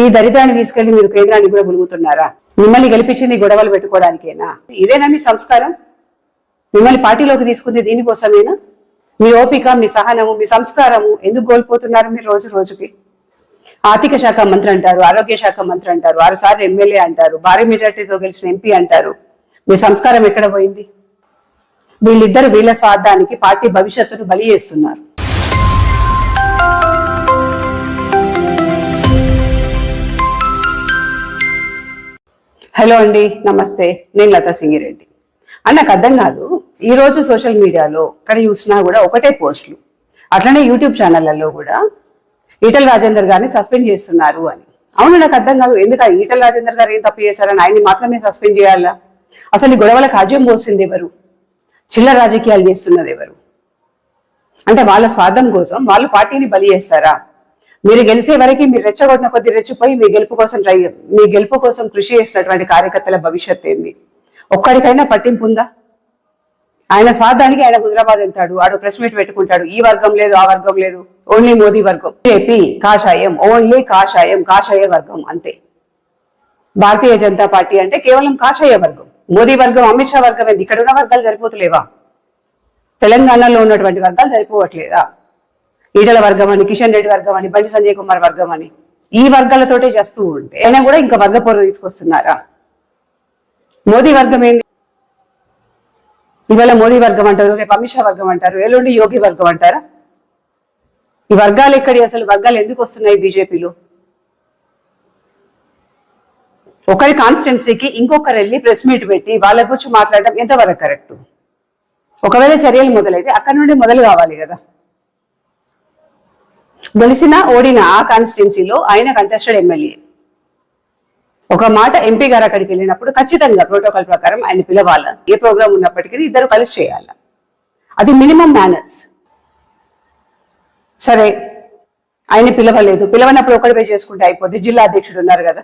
ఈ దరిద్రాన్ని తీసుకెళ్ళి మీరు కేంద్రానికి కూడా ములుగుతున్నారా? మిమ్మల్ని గెలిపించింది గొడవలు పెట్టుకోవడానికేనా? ఇదేనా మీ సంస్కారం? మిమ్మల్ని పార్టీలోకి తీసుకుంది దీనికోసమేనా? మీ ఓపిక మీ సహనము మీ సంస్కారము ఎందుకు కోల్పోతున్నారు మీరు రోజు రోజుకి? ఆర్థిక శాఖ మంత్రి అంటారు ఆరోగ్య శాఖ మంత్రి అంటారు ఆరు ఎమ్మెల్యే అంటారు భారీ మెజార్టీతో గెలిచిన ఎంపీ అంటారు. మీ సంస్కారం ఎక్కడ పోయింది? వీళ్ళిద్దరు వీళ్ళ స్వార్థానికి పార్టీ భవిష్యత్తును బలి చేస్తున్నారు. హలో అండి నమస్తే. నేను లతా సింగిరెడ్డి. అని నాకు అర్థం కాదు ఈ రోజు సోషల్ మీడియాలో ఎక్కడ చూసినా కూడా ఒకటే పోస్టులు. అట్లనే యూట్యూబ్ ఛానళ్ళలో కూడా ఈటల్ రాజేందర్ గారిని సస్పెండ్ చేస్తున్నారు అని. అవును నాకు అర్థం కాదు. ఎందుకు ఈటల్ రాజేందర్ గారు ఏం తప్పు చేశారని ఆయన్ని మాత్రమే సస్పెండ్ చేయాలా? అసలు ఈ గొడవలకు రాజ్యం పోసింది ఎవరు? చిల్లర రాజకీయాలు చేస్తున్నది ఎవరు? అంటే వాళ్ళ స్వార్థం కోసం వాళ్ళు పార్టీని బలి చేస్తారా? మీరు గెలిసే వరకు మీరు రెచ్చగొట్టిన కొద్ది రెచ్చిపోయి మీ గెలుపు కోసం ట్రై మీ గెలుపు కోసం కృషి చేసినటువంటి కార్యకర్తల భవిష్యత్ ఏంది? ఒక్కడికైనా పట్టింపు ఉందా? ఆయన స్వార్థానికి ఆయన హుజరాబాద్ వెళ్తాడు ఆడు ప్రెస్ మీట్ పెట్టుకుంటాడు ఈ వర్గం లేదు ఆ వర్గం లేదు ఓన్లీ మోదీ వర్గం. బీజేపీ కాషాయం ఓన్లీ కాషాయం కాషాయ వర్గం అంతే. భారతీయ జనతా పార్టీ అంటే కేవలం కాషాయ వర్గం. మోదీ వర్గం అమిత్ షా వర్గం ఏంది? ఇక్కడ ఉన్న వర్గాలు సరిపోతలేవా? తెలంగాణలో ఉన్నటువంటి వర్గాలు సరిపోవట్లేదా? ఈటల వర్గం అని కిషన్ రెడ్డి వర్గం అని బండి సంజయ్ కుమార్ వర్గం అని ఈ వర్గాలతోటే చేస్తూ ఉంటే అయినా కూడా ఇంకా వర్గ పొర తీసుకొస్తున్నారా? మోదీ వర్గం ఏంది? ఇవాళ మోదీ వర్గం అంటారు రేపు అమిత్ షా వర్గం అంటారు ఎల్లుండి యోగి వర్గం అంటారా? ఈ వర్గాలు ఎక్కడి అసలు? వర్గాలు ఎందుకు వస్తున్నాయి బీజేపీలో? ఒకరి కాన్స్టిట్యున్సీకి ఇంకొకరు వెళ్ళి ప్రెస్ మీట్ పెట్టి వాళ్ళ గురించి మాట్లాడడం ఎంతవరకు కరెక్ట్? ఒకవేళ చర్యలు మొదలైతే అక్కడ నుండి మొదలు కావాలి కదా. గెలిచిన ఓడిన ఆ కాన్స్టిట్యున్సీలో ఆయన కంటెస్టెడ్ ఎమ్మెల్యే ఒక మాట ఎంపీ గారు అక్కడికి వెళ్ళినప్పుడు ఖచ్చితంగా ప్రోటోకాల్ ప్రకారం ఆయన పిలవాలి. ఏ ప్రోగ్రామ్ ఉన్నప్పటికీ ఇద్దరు కలిసి చేయాలి. అది మినిమం మేనర్స్ సరే ఆయన పిలవలేదు. పిలవనప్పుడు ఒకటి పోయి చేసుకుంటే అయిపోద్ది. జిల్లా అధ్యక్షుడు ఉన్నారు కదా.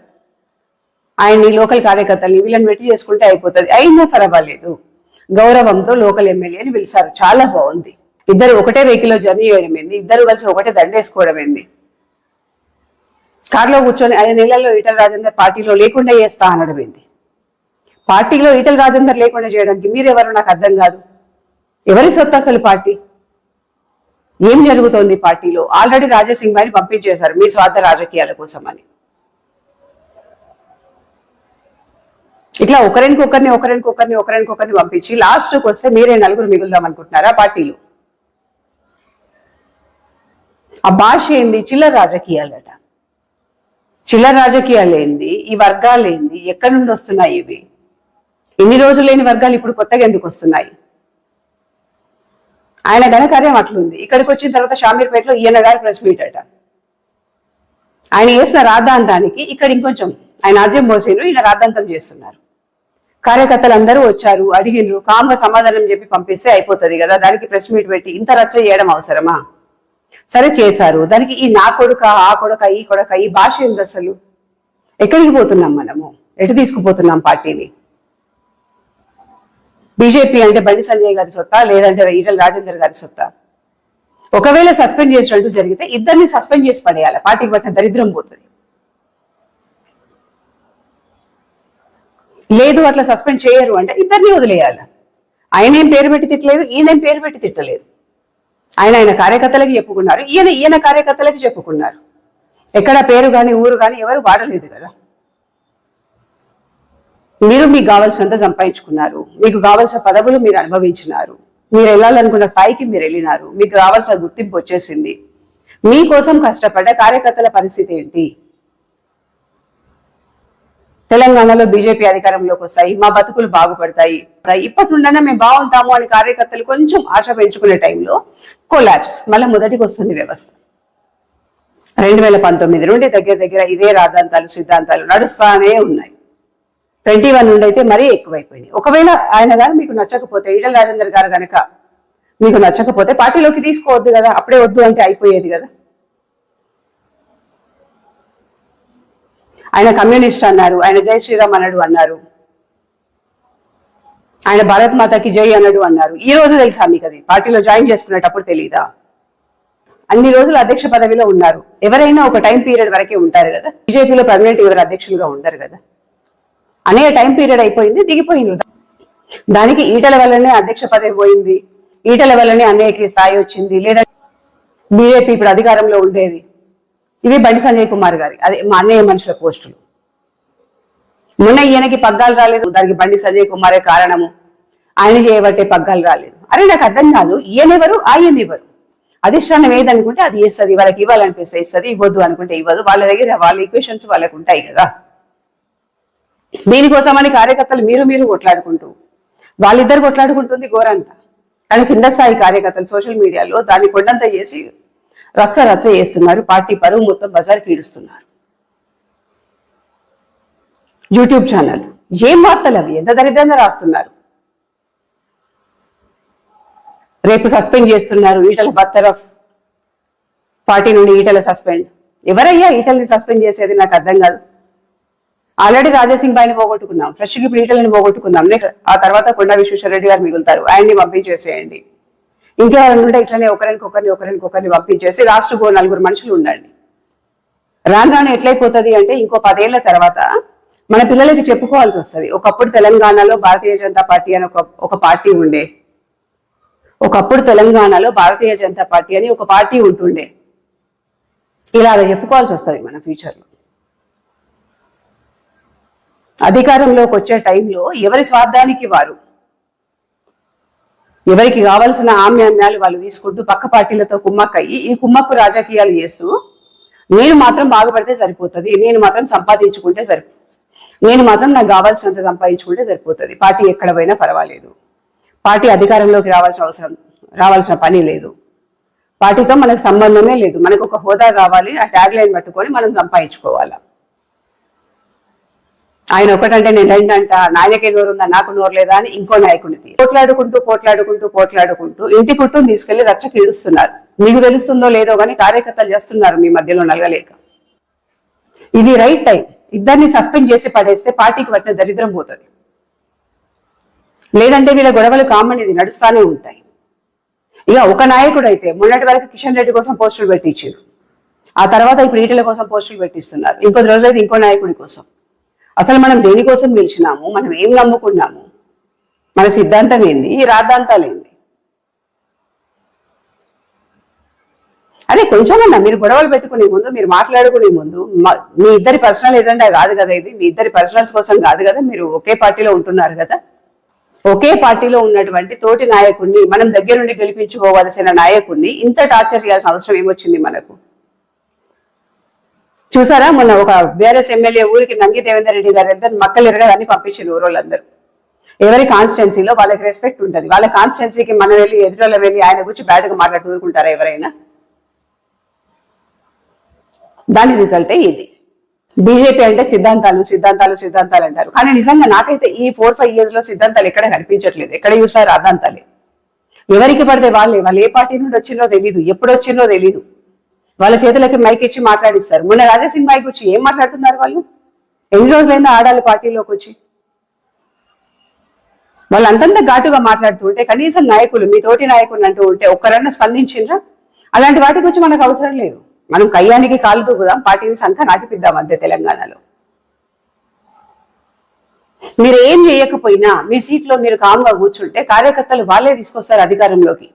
ఆయన్ని లోకల్ కార్యకర్తల్ని వీళ్ళని పెట్టి చేసుకుంటే అయిపోతుంది. అయినా పర్వాలేదు. గౌరవంతో లోకల్ ఎమ్మెల్యేని పిలిచారు. చాలా బాగుంది. ఇద్దరు ఒకటే వెహికల్లో జర్నీ చేయడం ఏంది? ఇద్దరు కలిసి ఒకటే దండేసుకోవడం ఏంది? కారులో కూర్చొని ఐదు నెలల్లో ఈటల రాజేందర్ పార్టీలో లేకుండా చేస్తా అనడం ఏంది? పార్టీలో ఈటల రాజేందర్ లేకుండా చేయడానికి మీరెవరు నాకు అర్థం కాదు. ఎవరి సొత్తు అసలు పార్టీ? ఏం జరుగుతోంది పార్టీలో? ఆల్రెడీ రాజాసింగ్ బాయిని పంపించేశారు మీ స్వార్థ రాజకీయాల కోసం అని. ఇట్లా ఒకరినికొకరిని ఒకరినికొకరిని ఒకరినికొకరిని పంపించి లాస్ట్కి వస్తే మీరే నలుగురు మిగులుదాం అనుకుంటున్నారా పార్టీలో? ఆ భాష ఏంది? చిల్లర రాజకీయాలట. చిల్లర రాజకీయాలు ఏంది ఈ వర్గాలు ఏంది ఎక్కడి నుండి వస్తున్నాయి ఇవి? ఇన్ని రోజులు లేని వర్గాలు ఇప్పుడు కొత్తగా ఎందుకు వస్తున్నాయి? ఆయన ఘనకార్యం అట్లుంది. ఇక్కడికి వచ్చిన తర్వాత షామీర్పేటలో ఈయన గారు ప్రెస్ మీట్ అట. ఆయన చేసిన రాద్ధాంతానికి ఇక్కడ ఇంకొంచెం ఆయన ఆద్యం మోసేను ఈయన రాద్ధాంతం చేస్తున్నారు. కార్యకర్తలు అందరూ వచ్చారు అడిగినరు కామ్గా సమాధానం చెప్పి పంపిస్తే అయిపోతుంది కదా దానికి ప్రెస్ మీట్ పెట్టి ఇంత రచ్చ చేయడం అవసరమా? సరే చేశారు. దానికి ఈ నా కొడుక ఆ కొడుక ఈ కొడుక ఈ భాష ఏంది అసలు? ఎక్కడికి పోతున్నాం మనము? ఎటు తీసుకుపోతున్నాం పార్టీని? బీజేపీ అంటే బండి సంజయ్ గారి సొత్తా లేదంటే ఈటల రాజేందర్ గారి సొత్తా? ఒకవేళ సస్పెండ్ చేసినట్టు జరిగితే ఇద్దరిని సస్పెండ్ చేసి పడేయాలి. పార్టీకి పట్టిన దరిద్రం పోతుంది. లేదు అట్లా సస్పెండ్ చేయరు అంటే ఇద్దరిని వదిలేయాలి. ఆయన ఏం పేరు పెట్టి తిట్టలేదు ఈయనేం పేరు పెట్టి తిట్టలేదు. ఆయన ఆయన కార్యకర్తలకి చెప్పుకున్నారు. ఈయన ఈయన కార్యకర్తలకి చెప్పుకున్నారు. ఎక్కడ పేరు కానీ ఊరు కానీ ఎవరు వాడలేదు కదా. మీరు మీకు కావాల్సినంత సంపాదించుకున్నారు. మీకు కావాల్సిన పదవులు మీరు అనుభవించినారు. మీరు వెళ్ళాలనుకున్న స్థాయికి మీరు వెళ్ళినారు. మీకు కావాల్సిన గుర్తింపు వచ్చేసింది. మీకోసం కష్టపడ్డ కార్యకర్తల పరిస్థితి ఏంటి? తెలంగాణలో బీజేపీ అధికారంలోకి వస్తాయి మా బతుకులు బాగుపడతాయి. ఇప్పటి నుండైనా మేము బాగుంటాము అని కార్యకర్తలు కొంచెం ఆశ పెంచుకునే టైంలో కొలాబ్స్ మళ్ళీ మొదటికి వస్తుంది వ్యవస్థ. రెండు వేల పంతొమ్మిది నుండి దగ్గర దగ్గర ఇదే రాద్ధాంతాలు సిద్ధాంతాలు నడుస్తానే ఉన్నాయి. ట్వంటీ వన్ నుండి అయితే మరీ ఎక్కువైపోయింది ఒకవేళ ఆయన గారు మీకు నచ్చకపోతే ఈటల రాజేందర్ గారు కనుక మీకు నచ్చకపోతే పార్టీలోకి తీసుకోవద్దు కదా అప్పుడే వద్దు అంటే అయిపోయేది కదా. ఆయన కమ్యూనిస్ట్ అన్నారు ఆయన జై శ్రీరామ్ అన్నాడు అన్నారు. ఆయన భారత్ మాతకి జై అన్నాడు అన్నారు. ఈ రోజు తెలుసా మీకు అది? పార్టీలో జాయిన్ చేసుకునేటప్పుడు తెలియదా అన్ని రోజులు అధ్యక్ష పదవిలో ఉన్నారు. ఎవరైనా ఒక టైం పీరియడ్ వరకే ఉంటారు కదా? బీజేపీలో పర్మనెంట్ ఎవరు అధ్యక్షులుగా ఉండరు కదా? అనే టైం పీరియడ్ అయిపోయింది దిగిపోయింది. దానికి ఈటల వల్లనే అధ్యక్ష పదవి పోయింది. ఈటల వల్లనే అన్నయ్యకి స్థాయి వచ్చింది. లేదా బీజేపీ ఇప్పుడు అధికారంలో ఉండేది. ఇవి బండి సంజయ్ కుమార్ గారి అదే మా అన్నయ్య మనుషుల పోస్టులు. మొన్న ఈయనకి పగ్గాలు రాలేదు దానికి బండి సంజయ్ కుమారే కారణము. ఆయన చేయబట్టే పగ్గాలు రాలేదు. అరే నాకు అర్థం కాదు ఈయనెవరు ఆయన ఎవరు? అధిష్టానం ఏదనుకుంటే అది ఇస్తుంది వాళ్ళకి ఇవ్వాలనిపిస్తే ఇస్తుంది ఇవ్వద్దు అనుకుంటే ఇవ్వదు. వాళ్ళ దగ్గర వాళ్ళ ఈక్వేషన్స్ వాళ్ళకు ఉంటాయి కదా. దీనికోసమని కార్యకర్తలు మీరు మీరు కొట్లాడుకుంటూ వాళ్ళిద్దరు కొట్లాడుకుంటుంది ఘోరంతా. కానీ కింద స్థాయి కార్యకర్తలు సోషల్ మీడియాలో దాన్ని కొండంత చేసి రచ్చ రచ్చ చేస్తున్నారు. పార్టీ పరువు మొత్తం బజార్కి పీడుస్తున్నారు. YouTube channel. ఏం వార్తలు అవి? ఎంత దరిద్రంగా రాస్తున్నారు? రేపు సస్పెండ్ చేస్తున్నారు ఈటల బత్తరఫ్ పార్టీ నుండి ఈటల సస్పెండ్. ఎవరయ్యా ఈటల్ని సస్పెండ్ చేసేది? నాకు అర్థం కాదు. ఆల్రెడీ రాజాసింగ్ బాయిని పోగొట్టుకున్నాం. ఫ్రెష్కి ఇప్పుడు ఈటలని పోగొట్టుకున్నాం ఆ తర్వాత కొండా విశ్వేశ్వరరెడ్డి గారు మిగులుతారు. ఆయన్ని పంపించేసేయండి. ఇంకెవరైనా ఉంటే ఇట్లనే ఒకరికి ఒకరిని ఒకరికి ఒకరిని పంపించేసి లాస్ట్ నలుగురు మనుషులు ఉండండి. రాను రాను ఎట్లయిపోతుంది అంటే ఇంకో పదేళ్ళ తర్వాత మన పిల్లలకి చెప్పుకోవాల్సి వస్తుంది. ఒకప్పుడు తెలంగాణలో భారతీయ జనతా పార్టీ అని ఒక ఒక పార్టీ ఉండే. ఒకప్పుడు తెలంగాణలో భారతీయ జనతా పార్టీ అని ఒక పార్టీ ఉంటుండే. ఇలాగ చెప్పుకోవాల్సి వస్తుంది మన ఫ్యూచర్లో. అధికారంలోకి వచ్చే టైంలో ఎవరి స్వార్థానికి వారు? ఎవరికి కావాల్సిన ఆమ్యాన్యాలు వాళ్ళు తీసుకుంటూ పక్క పార్టీలతో కుమ్మక్కయ్యి ఈ కుమ్మక్కు రాజకీయాలు చేస్తూ నేను మాత్రం బాగుపడితే సరిపోతుంది నేను మాత్రం సంపాదించుకుంటే సరిపోతుంది నేను మాత్రం నాకు కావాల్సినంత సంపాదించుకుంటే సరిపోతుంది. పార్టీ ఎక్కడ పోయినా పర్వాలేదు. పార్టీ అధికారంలోకి రావాల్సిన అవసరం రావాల్సిన పని లేదు. పార్టీతో మనకు సంబంధమే లేదు. మనకు ఒక హోదా కావాలి ఆ ట్యాగ్ లైన్ పట్టుకొని మనం సంపాదించుకోవాలా. ఆయన ఒకటంటే నేను రెండంట నాయనకే నోరు ఉందా నాకు నోరు లేదా అని ఇంకో నాయకుడిది పోట్లాడుకుంటూ పోట్లాడుకుంటూ పోట్లాడుకుంటూ ఇంటి కుట్టు తీసుకెళ్ళి రచ్చకి ఇడుస్తున్నారు మీకు తెలుస్తుందో లేదో కానీ కార్యకర్తలు చేస్తున్నారు మీ మధ్యలో నలగలేక. ఇది రైట్ టైం. ఇద్దరిని సస్పెండ్ చేసి పడేస్తే పార్టీకి పట్టిన దరిద్రం పోతుంది. లేదంటే వీళ్ళ గొడవలు కామన్ ఇది నడుస్తూనే ఉంటాయి. ఇక ఒక నాయకుడు అయితే మొన్నటి వరకు కిషన్ రెడ్డి కోసం పోస్టులు పెట్టించారు ఆ తర్వాత ఇప్పుడు ఈటల కోసం పోస్టులు పెట్టిస్తున్నారు. ఇంకొద్ది రోజులైతే ఇంకో నాయకుడి కోసం. అసలు మనం దేనికోసం పిలిచినాము మనం ఏం నమ్ముకున్నాము? మన సిద్ధాంతం ఏంది? ఈ రాద్ధాంతాలు ఏంది? అదే కొంచెమన్నా మీరు గొడవలు పెట్టుకునే ముందు మీరు మాట్లాడుకునే ముందు మీ ఇద్దరి పర్సనల్ ఎజెండా కాదు కదా ఇది? మీ ఇద్దరి పర్సనల్స్ కోసం కాదు కదా? మీరు ఒకే పార్టీలో ఉంటున్నారు కదా? ఒకే పార్టీలో ఉన్నటువంటి తోటి నాయకుడిని మనం దగ్గర నుండి గెలిపించుకోవాల్సిన నాయకుడిని ఇంత టార్చర్ చేయాల్సిన అవసరం ఏమొచ్చింది మనకు? చూసారా? మొన్న ఒక బీఆర్ఎస్ ఎమ్మెల్యే ఊరికి నంగి దేవేందర్ రెడ్డి గారు వెళ్తే మక్కలు ఎరగదని పంపించిన ఊరోళ్ళందరూ. ఎవరి కాన్స్టిట్యున్సీలో వాళ్ళకి రెస్పెక్ట్ ఉంటుంది. వాళ్ళ కాన్స్టిట్యున్సీకి మనం వెళ్ళి ఎదురులో వెళ్ళి ఆయన గురించి బ్యాడ్గా మాట్లాడుతూ ఊరుకుంటారా ఎవరైనా? దాని రిజల్టే ఇది. బీజేపీ అంటే సిద్ధాంతాలు సిద్ధాంతాలు సిద్ధాంతాలు అంటారు. కానీ నిజంగా నాకైతే ఈ ఫోర్ ఫైవ్ ఇయర్స్లో సిద్ధాంతాలు ఎక్కడ కనిపించట్లేదు. ఎక్కడ చూసినా రాద్ధాంతాలే. ఎవరికి పడితే వాళ్ళే. వాళ్ళు ఏ పార్టీ నుండి వచ్చిందో తెలియదు ఎప్పుడు వచ్చిందో తెలియదు వాళ్ళ చేతులకి మైక్ ఇచ్చి మాట్లాడిస్తారు. మొన్న రాజాసింగ్ మైక్ వచ్చి ఏం మాట్లాడుతున్నారు వాళ్ళు? ఎన్ని రోజులైనా ఆడాలి పార్టీలోకి వచ్చి. వాళ్ళు అంతంత ఘాటుగా మాట్లాడుతుంటే కనీసం నాయకులు మీ తోటి నాయకులు అంటూ ఉంటే ఒక్కరన్నా స్పందించిండ్రా? అలాంటి వాటి గురించి మనకు అవసరం లేదు. మనం కయ్యానికి కాలు దూకుదాం పార్టీని సంఖ్య నాటిపిద్దాం అంతే తెలంగాణలో. మీరు ఏం చేయకపోయినా మీ సీట్లో మీరు కామ్గా కూర్చుంటే కార్యకర్తలు వాళ్ళే తీసుకొస్తారు అధికారంలోకి.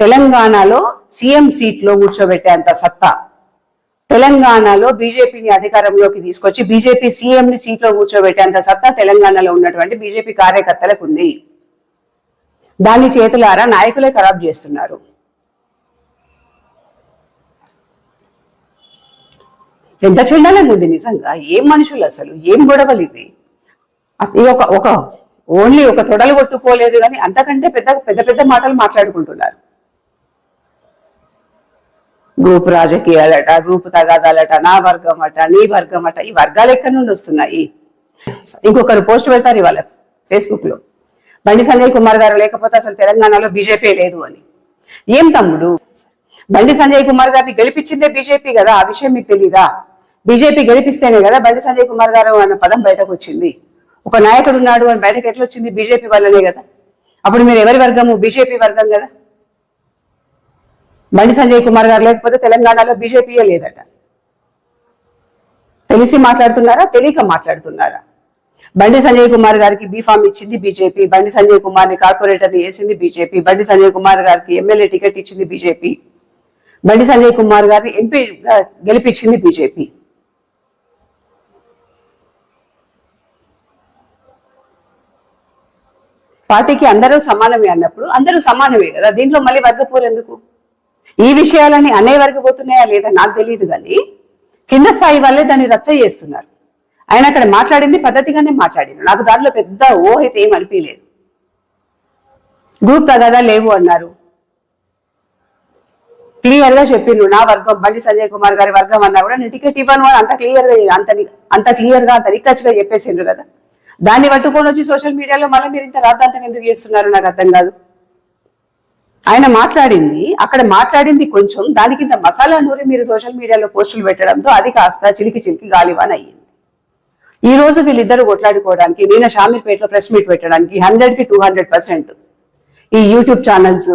తెలంగాణలో సీఎం సీట్లో కూర్చోబెట్టేంత సత్తా? తెలంగాణలో బీజేపీని అధికారంలోకి తీసుకొచ్చి బీజేపీ సీఎంని సీట్లో కూర్చోబెట్టేంత సత్తా తెలంగాణలో ఉన్నటువంటి బీజేపీ కార్యకర్తలకు ఉంది దాన్ని చేతులారా నాయకులే ఖరాబ్ చేస్తున్నారు. ఎంత చెండాలని ఉంది నిజంగా? ఏం మనుషులు అసలు? ఏం గొడవలు ఇవి? ఇది ఒక ఒక ఓన్లీ ఒక తొడలు కొట్టుకోలేదు కానీ అంతకంటే పెద్ద పెద్ద పెద్ద మాటలు మాట్లాడుకుంటున్నారు. గ్రూప్ రాజకీయాలట గ్రూప్ తగాదాలట నా వర్గం అట నీ వర్గం అట ఈ వర్గాలు ఎక్కడి నుండి వస్తున్నాయి? ఇంకొకరు పోస్ట్ పెడతారు ఇవాళ ఫేస్బుక్లో. బండి సంజయ్ కుమార్ గారు లేకపోతే అసలు తెలంగాణలో బీజేపీ లేదు అని. ఏం తమ్ముడు? బండి సంజయ్ కుమార్ గారిని గెలిపించిందే బీజేపీ కదా ఆ విషయం మీకు తెలీదా? బీజేపీ గెలిపిస్తేనే కదా బండి సంజయ్ కుమార్ గారు అన్న పదం బయటకు వచ్చింది. ఒక నాయకుడు ఉన్నాడు అని బయటకు ఎట్లా వచ్చింది బీజేపీ వల్లనే కదా. అప్పుడు మీరు ఎవరి వర్గము? బీజేపీ వర్గం కదా. బండి సంజయ్ కుమార్ గారు లేకపోతే తెలంగాణలో బీజేపీయే లేదట. తెలిసి మాట్లాడుతున్నారా? తెలియక మాట్లాడుతున్నారా? బండి సంజయ్ కుమార్ గారికి బీఫామ్ ఇచ్చింది బీజేపీ. బండి సంజయ్ కుమార్ని కార్పొరేటర్ని వేసింది బీజేపీ. బండి సంజయ్ కుమార్ గారికి ఎమ్మెల్యే టికెట్ ఇచ్చింది బీజేపీ. బండి సంజయ్ కుమార్ గారిని ఎంపీ గెలిపించింది బీజేపీ. పార్టీకి అందరూ సమానమే అన్నప్పుడు అందరూ సమానమే కదా? దీంట్లో మళ్ళీ వర్గపోరు ఎందుకు? ఈ విషయాలని అనే వరకు పోతున్నాయా లేదా నాకు తెలియదు కానీ కింద స్థాయి వాళ్ళే దాన్ని రచ్చ చేస్తున్నారు. ఆయన అక్కడ మాట్లాడింది పద్ధతిగానే మాట్లాడింది. నాకు దాంట్లో పెద్ద ఓ అయితే ఏం అనిపించలేదు. గ్రూప్ తగదా లేవు అన్నారు. క్లియర్గా చెప్పిండ్రు నా వర్గం బండి సంజయ్ కుమార్ గారి వర్గం అన్నా కూడా నేను టికెట్ ఇవ్వను అని అంత క్లియర్గా అంత అంత క్లియర్గా అంత రికచ్గా చెప్పేసిండ్రు కదా. దాన్ని పట్టుకొని వచ్చి సోషల్ మీడియాలో మళ్ళీ మీరు ఇంత రాద్దాంతం ఎందుకు చేస్తున్నారు నాకు అర్థం కాదు. ఆయన మాట్లాడింది అక్కడ మాట్లాడింది కొంచెం దాని కింద మసాలా నూరి మీరు సోషల్ మీడియాలో పోస్టులు పెట్టడంతో అది కాస్త చిలికి చిలికి గాలివాన్ అయ్యింది. ఈ రోజు వీళ్ళిద్దరు కొట్లాడుకోవడానికి నేను షామీర్పేటలో ప్రెస్ మీట్ పెట్టడానికి హండ్రెడ్కి టూ హండ్రెడ్ పర్సెంట్ ఈ యూట్యూబ్ ఛానల్స్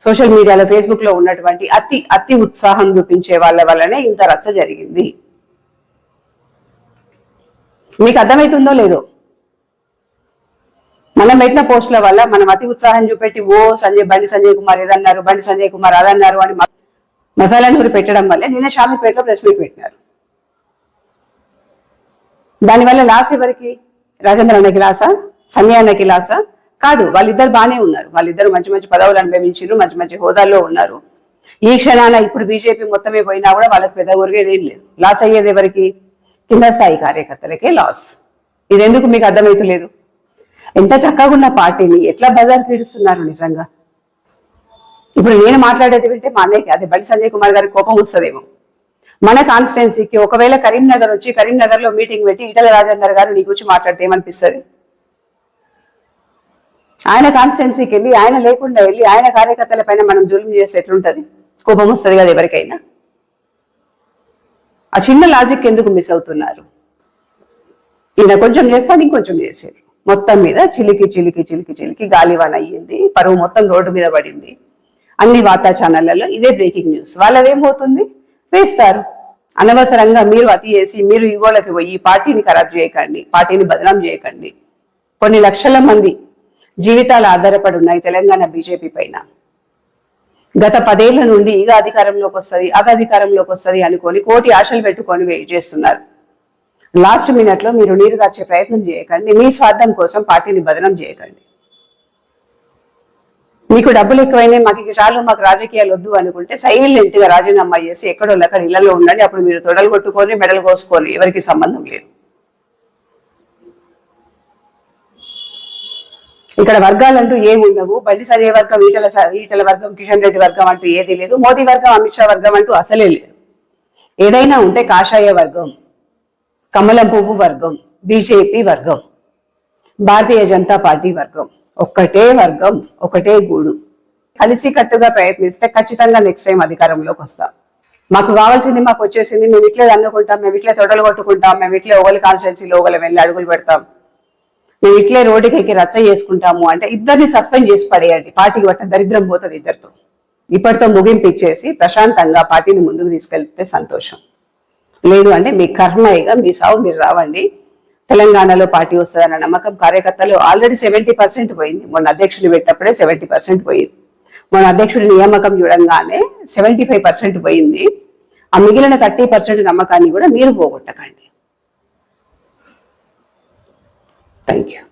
సోషల్ మీడియాలో ఫేస్బుక్లో ఉన్నటువంటి అతి అతి ఉత్సాహం చూపించే వాళ్ళ వల్లనే ఇంత రచ్చ జరిగింది. మీకు అర్థమవుతుందో లేదో? మనం పెట్టిన పోస్టుల వల్ల మనం అతి ఉత్సాహం చూపెట్టి ఓ సంజయ్ బండి సంజయ్ కుమార్ ఏదన్నారు బండి సంజయ్ కుమార్ అదన్నారు అని మసాలా నూరి పెట్టడం వల్ల నిన్న షామీపేటలో ప్రెస్ మీట్ పెట్టినారు. దానివల్ల లాస్ ఎవరికి? రాజేంద్ర అన్నకి లాసా? సంజయ్ అన్నకి లాసా? కాదు వాళ్ళిద్దరు బాగానే ఉన్నారు. వాళ్ళిద్దరు మంచి మంచి పదవులు అనుభవించారు మంచి మంచి హోదాల్లో ఉన్నారు. ఈ క్షణాన ఇప్పుడు బీజేపీ మొత్తమే పోయినా కూడా వాళ్ళకి పెద్ద ఒరిగేది ఏం లేదు. లాస్ అయ్యేది ఎవరికి? కింద స్థాయి కార్యకర్తలకే లాస్. ఇది ఎందుకు మీకు అర్థమవుతలేదు ఎంత చక్కగా ఉన్న పార్టీని ఎట్లా బజార్ పీడిస్తున్నారు నిజంగా? ఇప్పుడు నేను మాట్లాడేది వింటే మా అన్నయ్యకి అదే బండి సంజయ్ కుమార్ గారికి కోపం వస్తుందేమో. మన కాన్స్టిట్యున్సీకి ఒకవేళ కరీంనగర్ వచ్చి కరీంనగర్లో మీటింగ్ పెట్టి ఈటల రాజేందర్ గారు నీ గురించి మాట్లాడితే ఏమనిపిస్తుంది? ఆయన కాన్స్టిట్యున్సీకి వెళ్ళి ఆయన లేకుండా వెళ్ళి ఆయన కార్యకర్తల పైన మనం జులుం చేస్తే ఎట్లుంటది? కోపం వస్తుంది కదా ఎవరికైనా? ఆ చిన్న లాజిక్ ఎందుకు మిస్ అవుతున్నారు? ఈయన కొంచెం చేస్తాను ఇంకొంచెం చేశారు మొత్తం మీద చిలికి చిలికి చిలికి చిలికి గాలివాన అయ్యింది పరువు మొత్తం రోడ్డు మీద పడింది. అన్ని వార్తా ఛానళ్ళలో ఇదే బ్రేకింగ్ న్యూస్. వాళ్ళదేమవుతుంది వేస్తారు. అనవసరంగా మీరు అతి చేసి మీరు ఇగోళ్ళకి పోయి పార్టీని ఖరాబ్ చేయకండి పార్టీని బదనాం చేయకండి. కొన్ని లక్షల మంది జీవితాలు ఆధారపడి ఉన్నాయి తెలంగాణ బీజేపీ పైన. గత పదేళ్ళ నుండి ఇక అధికారంలోకి వస్తుంది అగ అధికారంలోకి వస్తుంది అనుకొని కోటి ఆశలు పెట్టుకొని వెయిట్ చేస్తున్నారు. లాస్ట్ మినిట్లో మీరు నీరు దాచే ప్రయత్నం చేయకండి. మీ స్వార్థం కోసం పార్టీని బదనం చేయకండి. మీకు డబ్బులు ఎక్కువైనా మాకు చాలు మాకు రాజకీయాలు వద్దు అనుకుంటే సైలెంట్గా రాజీనామా చేసి ఎక్కడో అక్కడ ఇళ్ళలో ఉండండి. అప్పుడు మీరు తొడలు కొట్టుకొని మెడలు కోసుకొని ఎవరికి సంబంధం లేదు. ఇక్కడ వర్గాలంటూ ఏమి ఉండవు. బండి సరే వర్గం ఈటల ఈటల వర్గం కిషన్ రెడ్డి వర్గం అంటూ ఏది లేదు. మోదీ వర్గం అమిత్ షా వర్గం అంటూ అసలే లేదు. ఏదైనా ఉంటే కాషాయ వర్గం. కమలం పువ్వు వర్గం బీజేపీ వర్గం భారతీయ జనతా పార్టీ వర్గం. ఒక్కటే వర్గం ఒకటే గూడు. కలిసి కట్టుగా ప్రయత్నిస్తే ఖచ్చితంగా నెక్స్ట్ టైం అధికారంలోకి వస్తాం. మాకు కావాల్సింది మాకు వచ్చేసింది మేము ఇట్లే అనుకుంటాం మేము ఇట్లే తొడలు కొట్టుకుంటాం మేము ఇట్లే ఒకరి కాన్స్టిట్యున్సీలో ఒకరు వెళ్ళి అడుగులు పెడతాం. మేము ఇట్లే రోడ్డుకి ఎక్కి రచ్చ చేసుకుంటాము అంటే ఇద్దరిని సస్పెండ్ చేసి పడేయండి పార్టీకి పట్ల దరిద్రం పోతుంది ఇద్దరితో. ఇప్పటితో ముగింపు ఇచ్చేసి ప్రశాంతంగా పార్టీని ముందుకు తీసుకెళ్తే సంతోషం. లేదు అంటే మీ కర్మయ్యగా మీ సావు మీరు రావండి. తెలంగాణలో పార్టీ వస్తుందన్న నమ్మకం కార్యకర్తలు ఆల్రెడీ సెవెంటీ పర్సెంట్ పోయింది. మొన్న అధ్యక్షుడిని పెట్టినప్పుడే సెవెంటీ పర్సెంట్ పోయింది. మొన్న అధ్యక్షుడి నియామకం చూడంగానే సెవెంటీ ఫైవ్ పర్సెంట్ పోయింది. ఆ మిగిలిన థర్టీ పర్సెంట్ నమ్మకాన్ని కూడా మీరు పోగొట్టకండి. Thank you